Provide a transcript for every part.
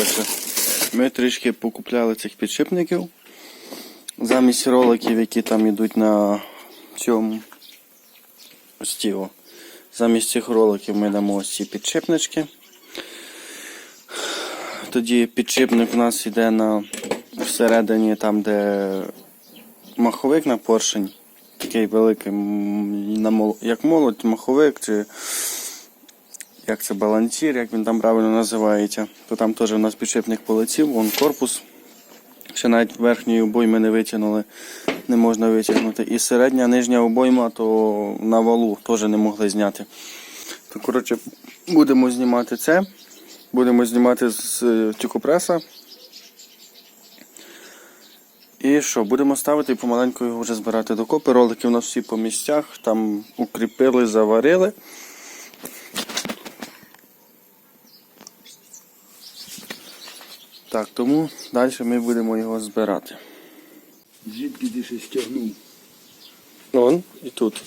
Коротше, ми трішки покупляли цих підшипників. Замість роликів, які там йдуть на цьому о. Замість цих роликів ми дамо ось ці підшипнички. Тоді підшипник у нас йде на всередині, там, де маховик на поршень. Такий великий, як молоть, маховик, чи як це балансір, як він там правильно називається. То там теж у нас підшипник полетів, вон корпус. Ще навіть верхньої обойми не витягнули, не можна витягнути. І середня нижня обойма, то на валу теж не могли зняти. То, коротше, будемо знімати це. Будемо знімати з тюкопреса. І що, будемо ставити і помаленьку його вже збирати докопи. Ролики у нас всі по місцях, там укріпили, заварили. Так, тому далі ми будемо його збирати. Звідки ти ще стягнув? Вон і тут.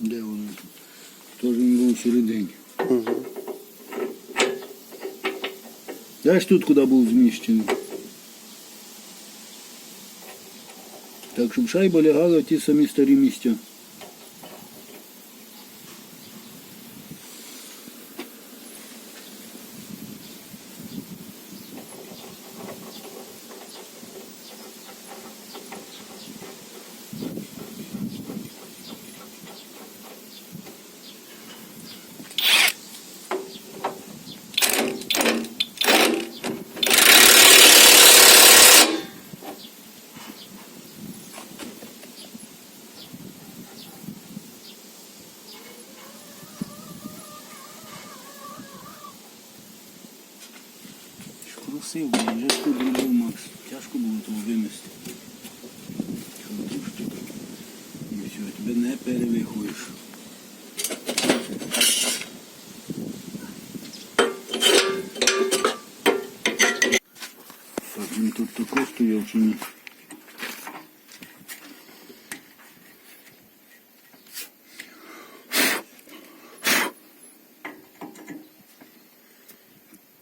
Де воно? Тож він був всередині. Угу. Знаєш тут, куди був зміщений? Так, щоб шайба лягала в ті самі старі місця. Красиво, вже тут робив Макс. Тяжко було того винести. Що тут штука? І все, тебе не перевихуєш. Так, він тут тако стояв чи ні?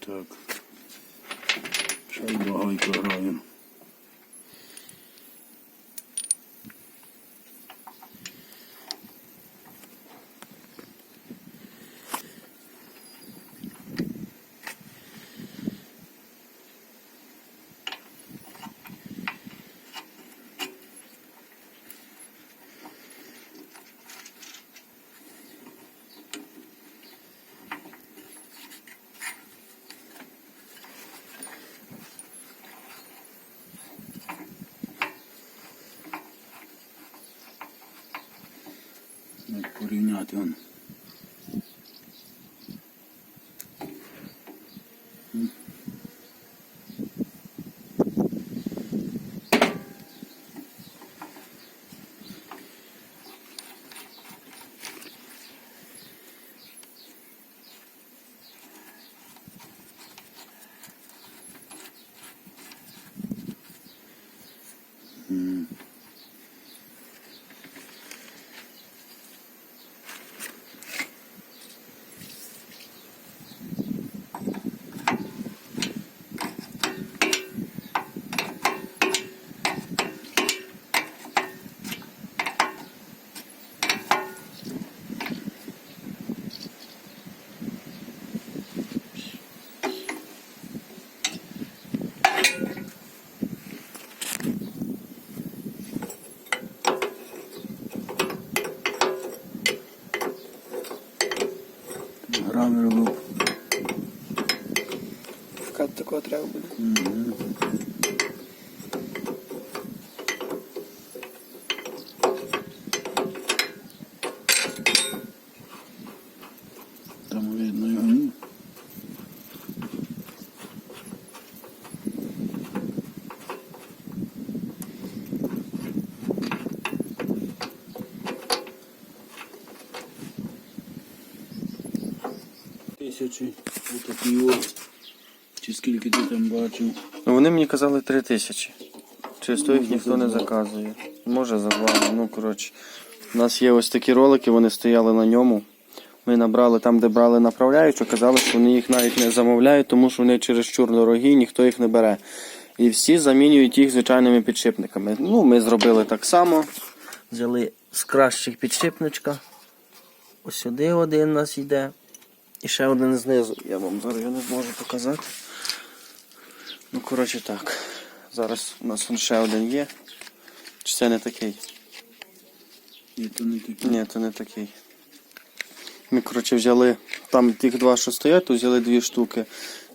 Так. Шайба гайка грає. Як порівняти он. Вкат треба буде. Мгм. Там видно його. ну. Тисячі отакі от. Чи скільки ти там бачив? Ну вони мені казали 3 тисячі. Чисто їх ніхто не заказує. Може за два. Ну, коротше. У нас є ось такі ролики, вони стояли на ньому. Ми набрали там, де брали направляючу, казали, що вони їх навіть не замовляють, тому що вони чересчур дорогі, ніхто їх не бере. І всі замінюють їх звичайними підшипниками. Ну, ми зробили так само. Взяли з кращих підшипничка. Ось сюди один у нас йде. І ще один знизу. Я вам зараз не зможу показати. Ну, коротше так. Зараз у нас ще один є. Чи це не такий? Ні, то не таке. Ні, це не такий. Ми, коротше, взяли там тих два, що стоять, то взяли дві штуки.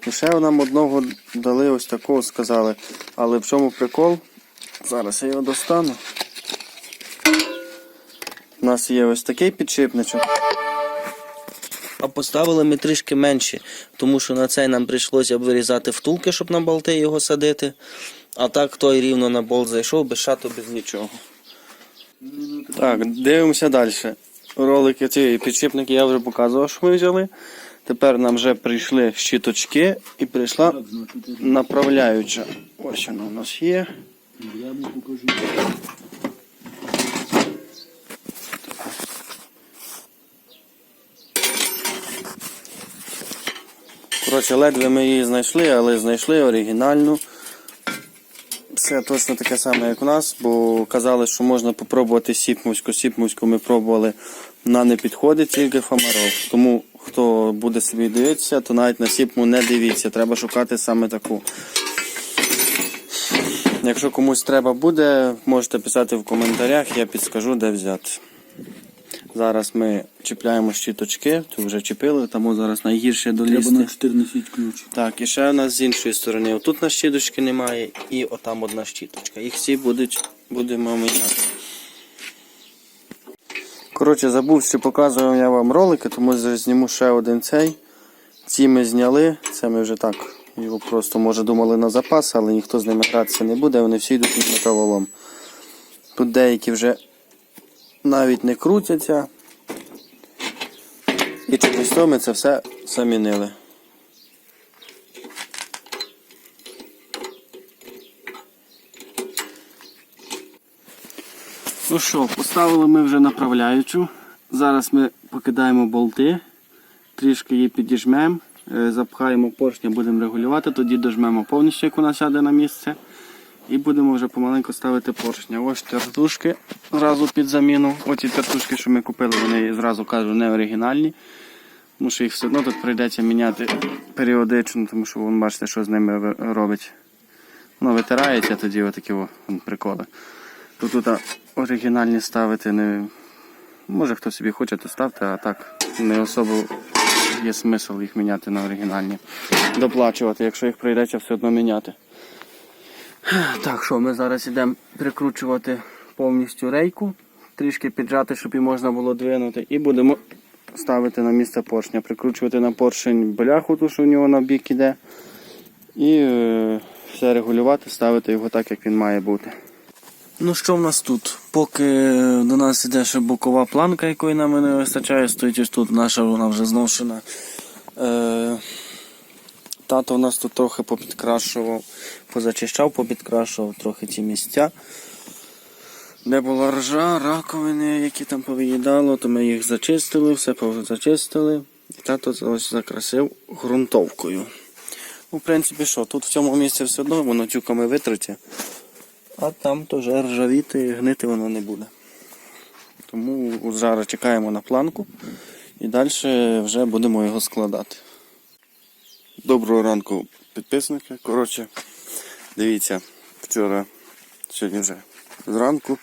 І ще нам одного дали ось такого, сказали. Але в чому прикол? Зараз я його достану. У нас є ось такий підшипничок. А поставили ми трішки менші, тому що на цей нам прийшлося б вирізати втулки, щоб на болти його садити. А так той рівно на болт зайшов, без шату, без нічого. Так, дивимося далі. Ролики ці підшипники я вже показував, що ми взяли. Тепер нам вже прийшли щіточки і прийшла я направляюча. Ось вона у нас є. Коротше, ледве ми її знайшли, але знайшли оригінальну. Все точно таке саме, як у нас, бо казали, що можна попробувати сіпмуську. Сіпмуську ми пробували, вона не підходить, тільки фамаров. Тому хто буде собі дивитися, то навіть на сіпму не дивіться. Треба шукати саме таку. Якщо комусь треба буде, можете писати в коментарях, я підскажу, де взяти. Зараз ми чіпляємо щіточки, тут вже чіпили, тому зараз найгірше Треба на 14 ключ. Так, і ще у нас з іншої сторони. Отут на щіточки немає, і отам одна щіточка. Їх всі будуть, будемо міняти. Коротше, забув, що показував я вам ролики, тому зараз зніму ще один цей. Ці ми зняли, це ми вже так. Його просто може думали на запас, але ніхто з ними гратися не буде, вони всі йдуть під металолом. Тут деякі вже навіть не крутяться. І через то ми це все замінили. Ну що, поставили ми вже направляючу. Зараз ми покидаємо болти, трішки її підіжмемо, е, запхаємо поршня, будемо регулювати, тоді дожмемо повністю, як вона сяде на місце. І будемо вже помаленьку ставити поршня. Ось тертушки зразу під заміну. Оці тертушки, що ми купили, вони зразу кажу не оригінальні. Тому що їх все одно тут прийдеться міняти періодично, тому що вон бачите, що з ними робить. Воно витирається тоді отакі о, приколи. Тут тут оригінальні ставити не. Може хто собі хоче, то ставте, а так не особо є смисл їх міняти на оригінальні. Доплачувати, якщо їх прийдеться все одно міняти. Так, що ми зараз йдемо прикручувати повністю рейку, трішки піджати, щоб її можна було двинути, і будемо ставити на місце поршня, прикручувати на поршень бляху, ту, що в нього на бік іде, і е, все регулювати, ставити його так, як він має бути. Ну що в нас тут? Поки до нас іде ще бокова планка, якої нам не вистачає, стоїть ось тут наша вона вже зношена. Е, Тато у нас тут трохи попідкрашував, позачищав, попідкрашував трохи ці місця. Де була ржа, раковини, які там повиїдало, то ми їх зачистили, все зачистили. І тато ось закрасив ґрунтовкою. Ну, в принципі, що, тут в цьому місці все одно воно тюками витруться, а там вже ржавіти і гнити воно не буде. Тому зараз чекаємо на планку і далі вже будемо його складати. Доброго ранку, підписники. Коротше, дивіться, вчора, сьогодні вже зранку.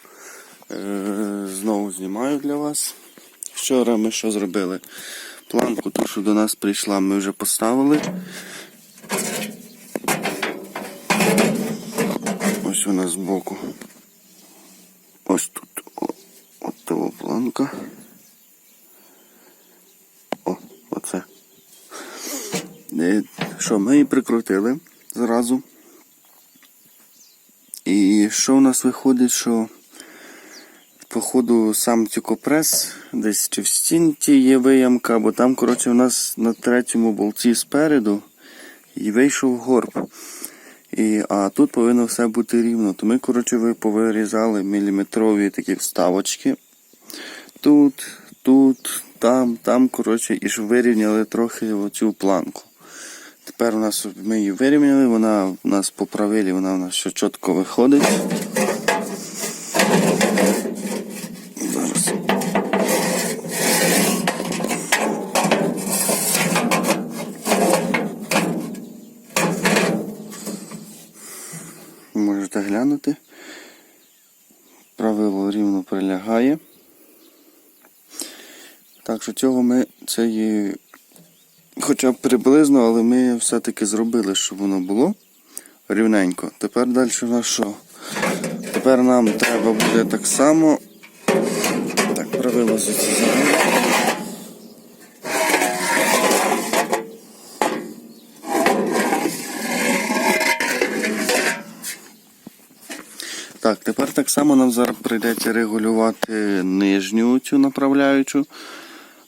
Е, знову знімаю для вас. Вчора ми що зробили? Планку, ту, що до нас прийшла, ми вже поставили. Ось вона збоку. Ось тут. От того планка. О, оце. Е, Що, ми її прикрутили зразу. І що в нас виходить, що походу сам тюкопрес десь чи в стінці є виямка, бо там, коротше, у нас на третьому болті спереду і вийшов горб. І, а тут повинно все бути рівно. То ми, коротше, ви повирізали міліметрові такі вставочки. Тут, тут, там, там, коротше, і ж вирівняли трохи оцю планку. Тепер у нас ми її вирівняли, вона у нас по правилі, вона у нас ще чітко виходить. Зараз. Можете глянути. Правило рівно прилягає. Так що цього ми цієї хоча б приблизно, але ми все-таки зробили, щоб воно було рівненько. Тепер далі у нас що? Тепер нам треба буде так само. Так, правило звідси забрали. Так, тепер так само нам зараз прийдеться регулювати нижню цю направляючу.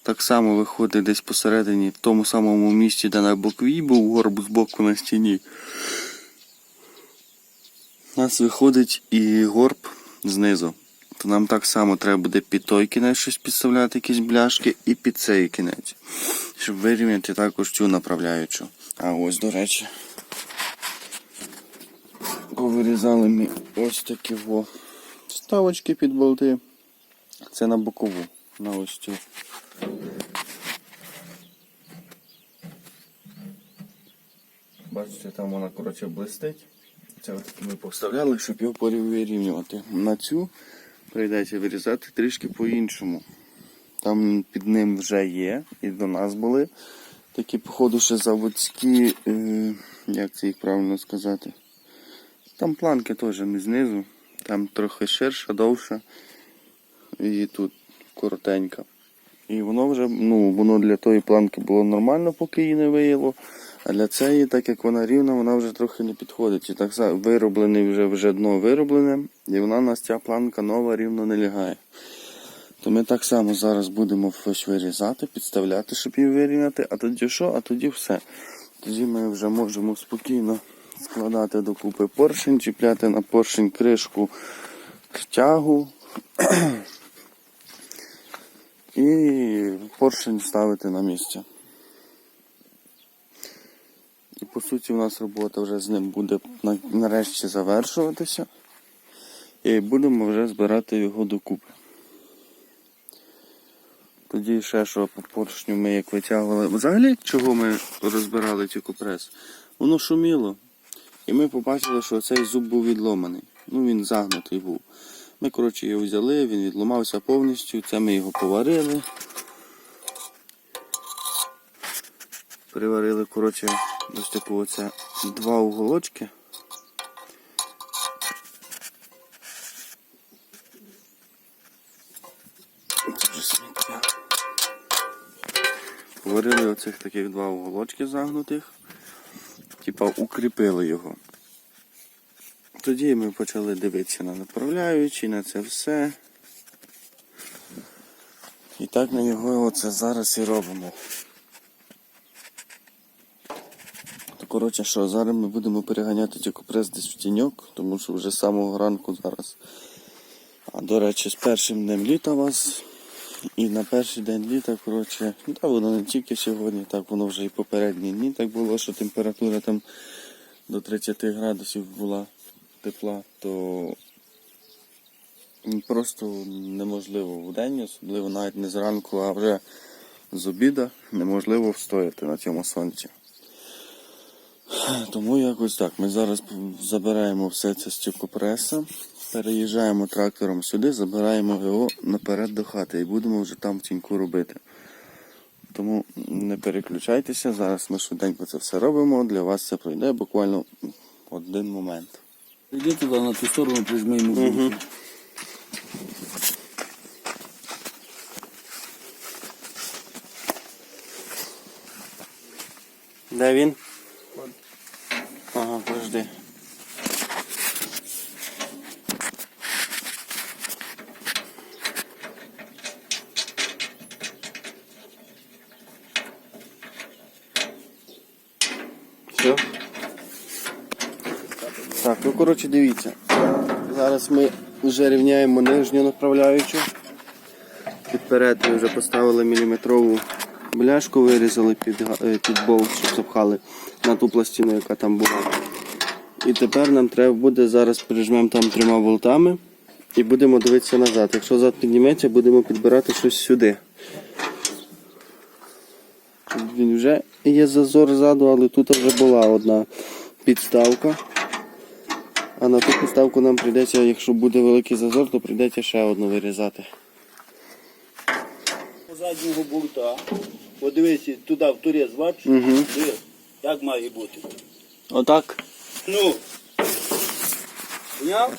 Так само виходить десь посередині, в тому самому місці, де на бокві був горб з боку на стіні. У нас виходить і горб знизу. То нам так само треба буде під той кінець щось підставляти, якісь бляшки, і під цей кінець. Щоб вирівняти також цю направляючу. А ось, до речі. Повирізали ми ось такі во вставочки під болти. Це на бокову, на ось цю. Бачите, там вона коротше блистить. Це от ми поставляли, щоб його вирівнювати. На цю прийдеться вирізати трішки по-іншому. Там під ним вже є, і до нас були такі, походу, ще заводські, е, як це їх правильно сказати. Там планки теж не знизу, там трохи ширша, довша. І тут коротенька. І воно вже, ну, воно для тої планки було нормально, поки її не виїло. А для цієї, так як вона рівна, вона вже трохи не підходить. І так само вироблений вже вже дно вироблене, і вона у нас ця планка нова рівно не лягає. То ми так само зараз будемо щось вирізати, підставляти, щоб її вирівняти, а тоді що? А тоді все. Тоді ми вже можемо спокійно складати докупи поршень, чіпляти на поршень кришку тягу. І поршень ставити на місце. І по суті у нас робота вже з ним буде нарешті завершуватися. І будемо вже збирати його докупи. Тоді ще що по поршню ми як витягували. Взагалі, чого ми розбирали ці компрес? Воно шуміло. І ми побачили, що цей зуб був відломаний. Ну він загнутий був. Ми, коротше, його взяли, він відломався повністю. Це ми його поварили. Приварили, коротше, ось таку оце два уголочки. Поварили оцих таких два уголочки загнутих. Типа укріпили його. Тоді ми почали дивитися на направляючі, на це все. І так ми його оце зараз і робимо. То коротше що, зараз ми будемо переганяти тікопрес десь в тіньок, тому що вже з самого ранку зараз. А до речі, з першим днем літа вас. І на перший день літа, коротше, та воно не тільки сьогодні, так воно вже і попередні дні так було, що температура там до 30 градусів була тепла, то просто неможливо в день, особливо навіть не зранку, а вже з обіда неможливо встояти на цьому сонці. Тому якось так. Ми зараз забираємо все це з тюкопреса, переїжджаємо трактором сюди, забираємо його наперед до хати і будемо вже там в тіньку робити. Тому не переключайтеся, зараз ми швиденько це все робимо. Для вас це пройде буквально один момент. Іди туди на ту сторону, прижми йому Мгм. руку. Де він? Ага, подожди. Все? Так, ну коротше дивіться. Зараз ми вже рівняємо нижню направляючу. Підперед ми вже поставили міліметрову бляшку, вирізали під, е, під болт, щоб запхали на ту пластину, яка там була. І тепер нам треба буде зараз прижмемо там трьома болтами і будемо дивитися назад. Якщо зад підніметься, будемо підбирати щось сюди. Він вже є зазор ззаду, але тут вже була одна підставка. А на ту підставку нам прийдеться, якщо буде великий зазор, то прийдеться ще одну вирізати. заднього болта. Подивися туди в турець, бачиш? Угу. Дивись, Як має бути? Отак. Ну. Поняв?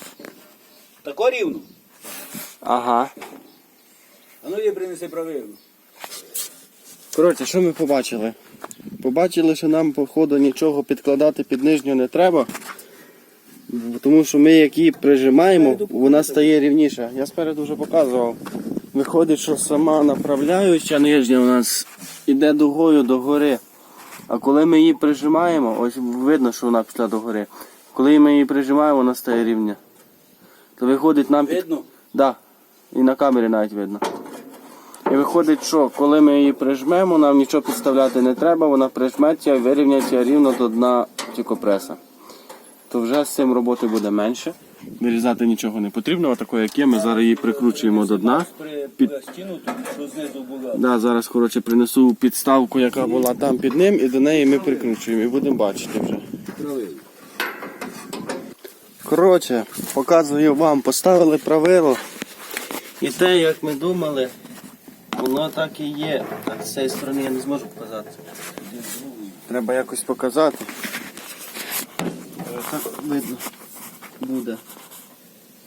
Тако рівно. Ага. А ну її принеси правильно. Коротше, що ми побачили? Побачили, що нам, походу, нічого підкладати під нижню не треба. Тому що ми як її прижимаємо, вона стає рівніша. Я спереду вже показував. Виходить, що сама направляюча нижня у нас іде дугою до гори. А коли ми її прижимаємо, ось видно, що вона пішла до гори. Коли ми її прижимаємо, вона стає рівня. То виходить нам під... Видно? Да. І на камері навіть видно. І виходить, що коли ми її прижмемо, нам нічого підставляти не треба, вона прижметься і вирівняється рівно до дна тікопреса. То вже з цим роботи буде менше. Вирізати нічого не потрібно, отакої як є, ми зараз її прикручуємо до дна. Під-. Да, зараз коротше, принесу підставку, яка була там під ним, і до неї ми прикручуємо і будемо бачити вже. Коротше, показую вам, поставили правило. І те, як ми думали, воно так і є. Так, з цієї сторони я не зможу показати. Треба якось показати. Е, Так видно буде.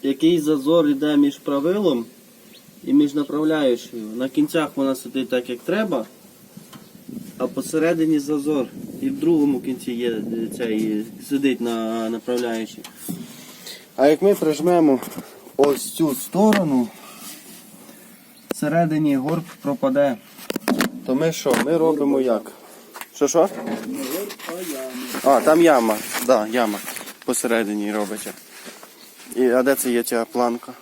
Який зазор йде між правилом і між направляючою. На кінцях вона сидить так, як треба, а посередині зазор. І в другому кінці є е, цей сидить на направляючій. А як ми прижмемо ось цю сторону, всередині горб пропаде. То ми що? Ми робимо як? Що що? А, там яма. Да, яма. Посередині робиться. І, а де це є ця планка?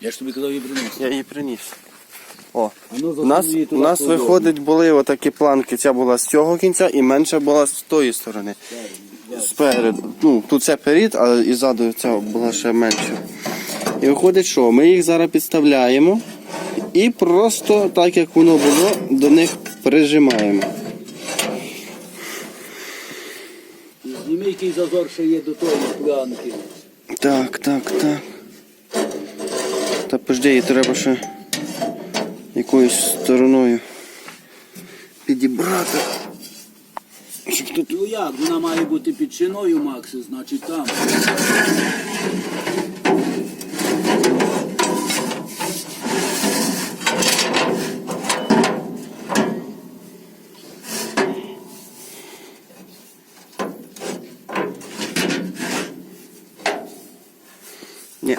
Я ж тобі казав її принести. Я її приніс. О. Ну, У нас, у нас виходить були отакі планки. Ця була з цього кінця і менша була з тої сторони. Спереду. Ну, тут це перед, а і ззаду ця була ще менша. І виходить, що ми їх зараз підставляємо і просто так як воно було, до них прижимаємо. Який зазор ще є до тої плянки. Так, так, так. Та пожди, її треба ще якоюсь стороною підібрати. Щоб тут Ну як, вона має бути під шиною, Макси, значить там. Ні,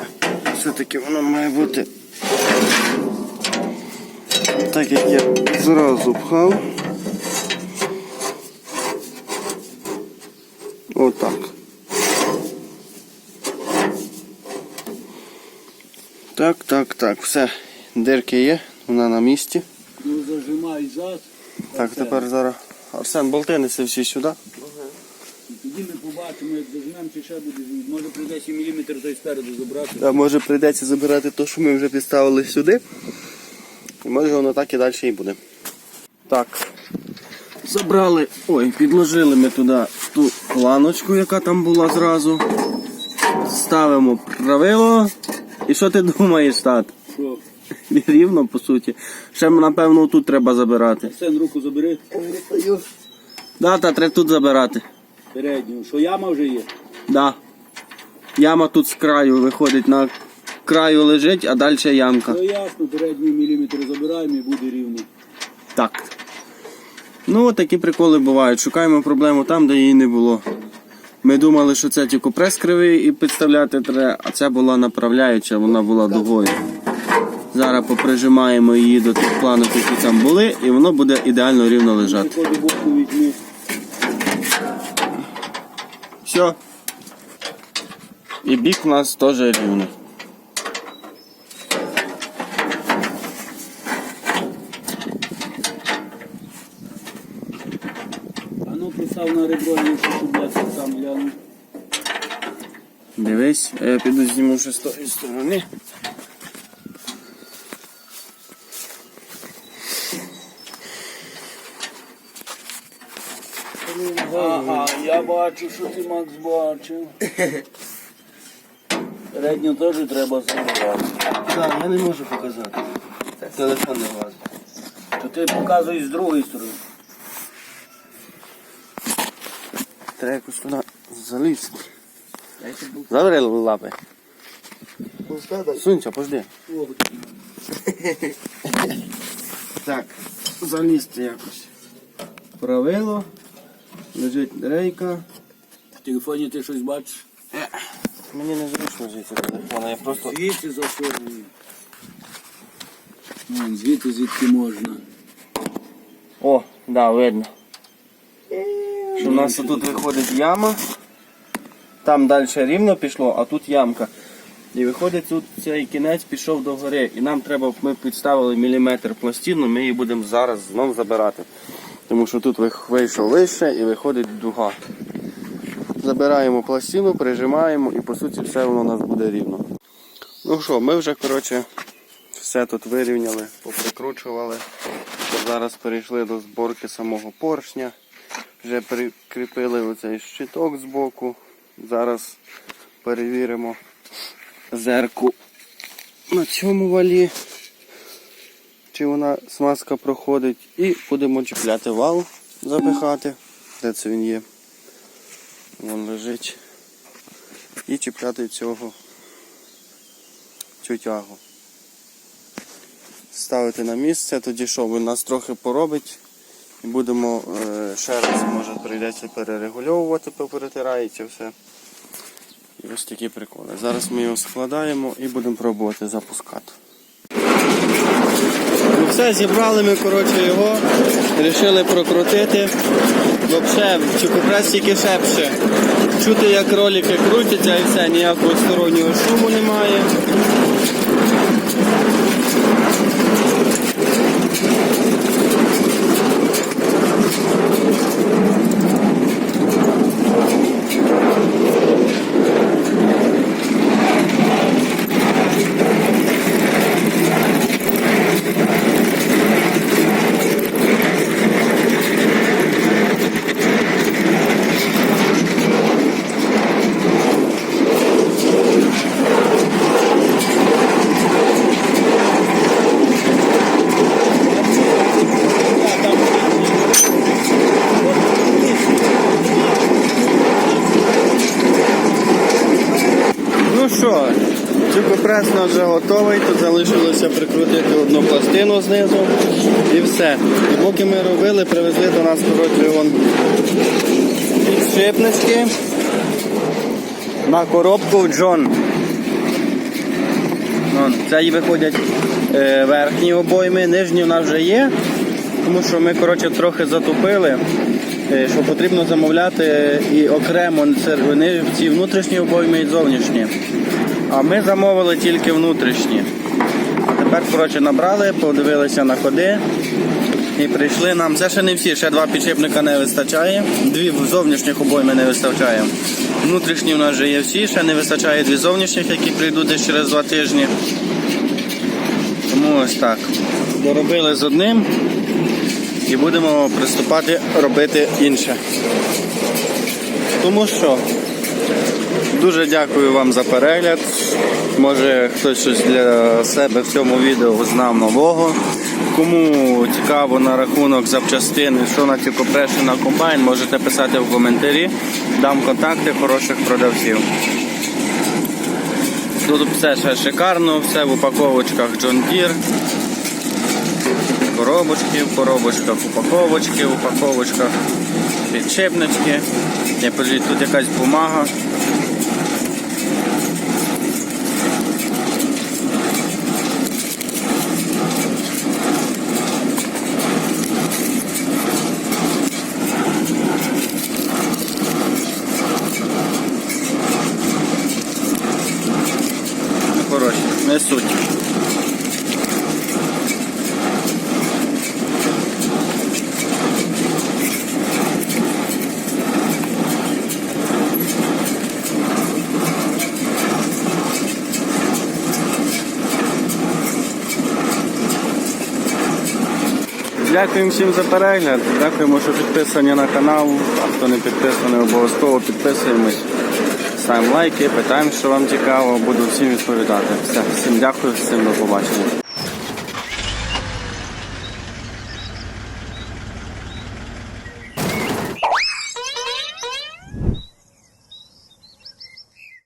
все-таки воно має бути так, як я зразу пхав. Отак. Так, так, так, все. Дирки є, вона на місці. Ну зажимай зад. Так, тепер зараз. Арсен, болти неси всі сюди. І тоді ми побачимо, як зажмемо, чи ще буде. Може прийдеться міліметр той спереду забрати. А може прийдеться забирати те, що ми вже підставили сюди. І може воно так і далі і буде. Так. Забрали, ой, підложили ми туди ту планочку, яка там була зразу. Ставимо правило. І що ти думаєш, тат? Що? Рівно, по суті. Ще, напевно, тут треба забирати. Сен руку забери. Да, та треба тут забирати. Передню. Що яма вже є? Да. Яма тут з краю виходить, на краю лежить, а далі ямка. Ну ясно, передній міліметр забираємо і буде рівно. Так. Ну, такі приколи бувають. Шукаємо проблему там, де її не було. Ми думали, що це тільки прес кривий і підставляти треба, а це була направляюча, вона була дугою. Зараз поприжимаємо її до тих планок, які там були, і воно буде ідеально рівно лежати. Все, І бік у нас теж рівний. А ну постав на ребро, щоб я сам гляну. Дивись, а я піду зніму ще з тої сторони. Ага, я бачу, що ти Макс бачив. Передню теж треба забирати. Так, я не можу показати. Телефон не влазить. То ти показуєш з другої сторони. Треба якось туди залізти. Забери лапи. Сунься, пожди. Так, залізти якось. Правило. Лежить рейка. В телефоні ти щось бачиш? Мені не зручно звідси телефона, я просто. Звідси засовую. Вон, звідти, звідки можна. О, да, видно. Що у нас тут виходить яма. Там далі рівно пішло, а тут ямка. І виходить, тут цей кінець пішов до гори. І нам треба, ми підставили міліметр пластину, ми її будемо зараз знов забирати. Тому що тут вийшов вище і виходить дуга. Забираємо пластину, прижимаємо і по суті все воно у нас буде рівно. Ну що, ми вже коротше все тут вирівняли, поприкручували. Зараз перейшли до зборки самого поршня. Вже прикріпили оцей щиток з боку. Зараз перевіримо зерку на цьому валі, чи вона смазка проходить. І будемо чіпляти вал, запихати. Де це він є? Вон лежить. І чіпляти цього цю тягу ставити на місце, тоді що, він нас трохи поробить. І будемо е, ще раз, може прийдеться перерегульовувати, поперетирається все. І ось такі приколи. Зараз ми його складаємо і будемо пробувати запускати. Ну все, зібрали ми коротше, його, вирішили прокрутити. Взагалі, чукопрес тільки шепше. Чути, як ролики крутяться і все, ніякого стороннього шуму немає. Ну що, чукопрес у нас вже готовий, тут залишилося прикрутити одну пластину знизу і все. І поки ми робили, привезли до нас коротше вон підшипнички на коробку Джон. Це і виходять е, верхні обойми, нижні у нас вже є, тому що ми коротше, трохи затупили, е, що потрібно замовляти і окремо ці внутрішні обойми і зовнішні. А ми замовили тільки внутрішні. А тепер коротше, набрали, подивилися на ходи і прийшли нам. Це ще не всі, ще два підшипника не вистачає, дві зовнішніх обойми не вистачає. Внутрішні у нас вже є всі, ще не вистачає дві зовнішніх, які прийдуть десь через два тижні. Тому ось так. Доробили з одним і будемо приступати робити інше. Тому що дуже дякую вам за перегляд. Може хтось щось для себе в цьому відео знав нового. Кому цікаво на рахунок запчастин, що на ці компреси на комбайн, можете писати в коментарі. Дам контакти хороших продавців. Тут все ще шикарно, все в упаковочках John Deere. Коробочки, в коробочках, упаковочки, в упаковочках, підшипнички. Тут якась бумага. Несуть. Дякуємо всім за перегляд. Дякуємо, що підписані на канал. А хто не підписаний, обов'язково підписуємось. Ставимо лайки, питаємо, що вам цікаво, буду всім відповідати. Все, всім дякую, всім до побачення.